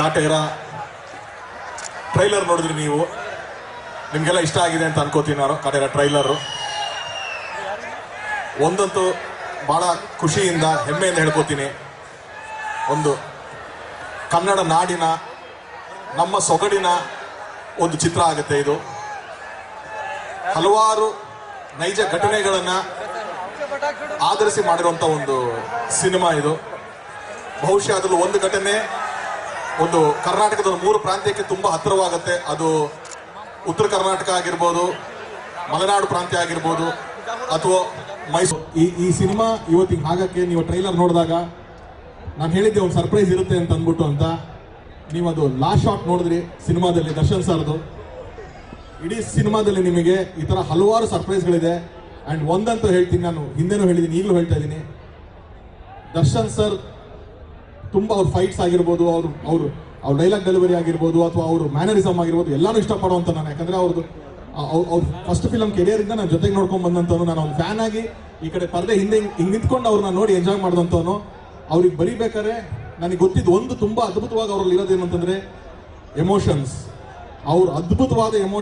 Kaatera trailer ನೋಡಿದ್ರಿ ನೀವು? ನಿಮಗೆಲ್ಲ ಇಷ್ಟ ಆಗಿದೆ ಅಂತ ಅನ್ಕೋತೀನಿ ನಾನು ಕಾಟೇರ ಟ್ರೈಲರು. ಒಂದಂತೂ ಬಹಳ ಖುಷಿಯಿಂದ, ಹೆಮ್ಮೆಯಿಂದ ಹೇಳ್ಕೋತೀನಿ. ಒಂದು ಕನ್ನಡ ನಾಡಿನ, ನಮ್ಮ ಸೊಗಡಿನ ಒಂದು ಚಿತ್ರ ಆಗುತ್ತೆ ಇದು. ಹಲವಾರು ನೈಜ ಘಟನೆಗಳನ್ನು ಆಧರಿಸಿ ಮಾಡಿರುವಂಥ ಒಂದು ಸಿನಿಮಾ ಇದು. ಬಹುಶಃ ಅದರಲ್ಲಿ ಒಂದು ಘಟನೆ ಒಂದು ಕರ್ನಾಟಕದ ಮೂರು ಪ್ರಾಂತ್ಯಕ್ಕೆ ತುಂಬಾ ಹತ್ತಿರವಾಗುತ್ತೆ. ಅದು ಉತ್ತರ ಕರ್ನಾಟಕ ಆಗಿರ್ಬೋದು, ಮಲೆನಾಡು ಪ್ರಾಂತ್ಯ ಆಗಿರ್ಬೋದು, ಅಥವಾ ಮೈಸೂರು. ಈ ಈ ಸಿನಿಮಾ ಇವತ್ತಿಗೆ ಆಗಕ್ಕೆ ನೀವು ಟ್ರೈಲರ್ ನೋಡಿದಾಗ ನಾನು ಹೇಳಿದ್ದೆ ಒಂದು ಸರ್ಪ್ರೈಸ್ ಇರುತ್ತೆ ಅಂತ ಅಂದ್ಬಿಟ್ಟು ಅಂತ. ನೀವು ಅದು ಲಾಸ್ಟ್ ಶಾಟ್ ನೋಡಿದ್ರಿ ಸಿನಿಮಾದಲ್ಲಿ ದರ್ಶನ್ ಸರ್ದು. ಇಡೀ ಸಿನಿಮಾದಲ್ಲಿ ನಿಮಗೆ ಈ ಥರ ಹಲವಾರು ಸರ್ಪ್ರೈಸ್ಗಳಿದೆ. ಆ್ಯಂಡ್ ಒಂದಂತೂ ಹೇಳ್ತೀನಿ ನಾನು, ಹಿಂದೆನೂ ಹೇಳಿದ್ದೀನಿ, ಈಗಲೂ ಹೇಳ್ತಾ ಇದ್ದೀನಿ. ದರ್ಶನ್ ಸರ್ ತುಂಬಾ ಅವ್ರ ಫೈಟ್ಸ್ ಆಗಿರ್ಬೋದು, ಅವರು ಅವರು, ಅವ್ರ ಡೈಲಾಗ್ ಡೆಲಿವರಿ ಆಗಿರ್ಬೋದು ಅಥವಾ ಅವರು ಮ್ಯಾನರಿಸಮ್ ಆಗಿರ್ಬೋದು, ಎಲ್ಲಾನು ಇಷ್ಟಪಡುವಂತ ನಾನು. ಯಾಕಂದ್ರೆ ಅವ್ರದ್ದು ಅವ್ರ ಫಸ್ಟ್ ಫಿಲಮ್ ಕೆರಿಯರ್ ಇಂದ ನಾನು ಜೊತೆಗೆ ನೋಡ್ಕೊಂಡ್ ಬಂದಂತವನು ನಾನು ಒಂದು ಫ್ಯಾನ್ ಆಗಿ ಈ ಕಡೆ ಪರದೆ ಹಿಂದೆ ಹಿಂಗ್- ನಿಂತ್ಕೊಂಡು ಅವ್ರನ್ನ ನೋಡಿ ಎಂಜಾಯ್ ಮಾಡಿದಂಥವನು. ಅವ್ರಿಗೆ ಬರಿಬೇಕಾದ್ರೆ ನನಗೆ ಗೊತ್ತಿದ್ದು ಒಂದು ತುಂಬಾ ಅದ್ಭುತವಾಗಿ ಅವ್ರಲ್ಲಿ ಇರೋದೇನು ಎಮೋಷನ್ಸ್ ಅವ್ರ ಅದ್ಭುತವಾದ ಎಮೋ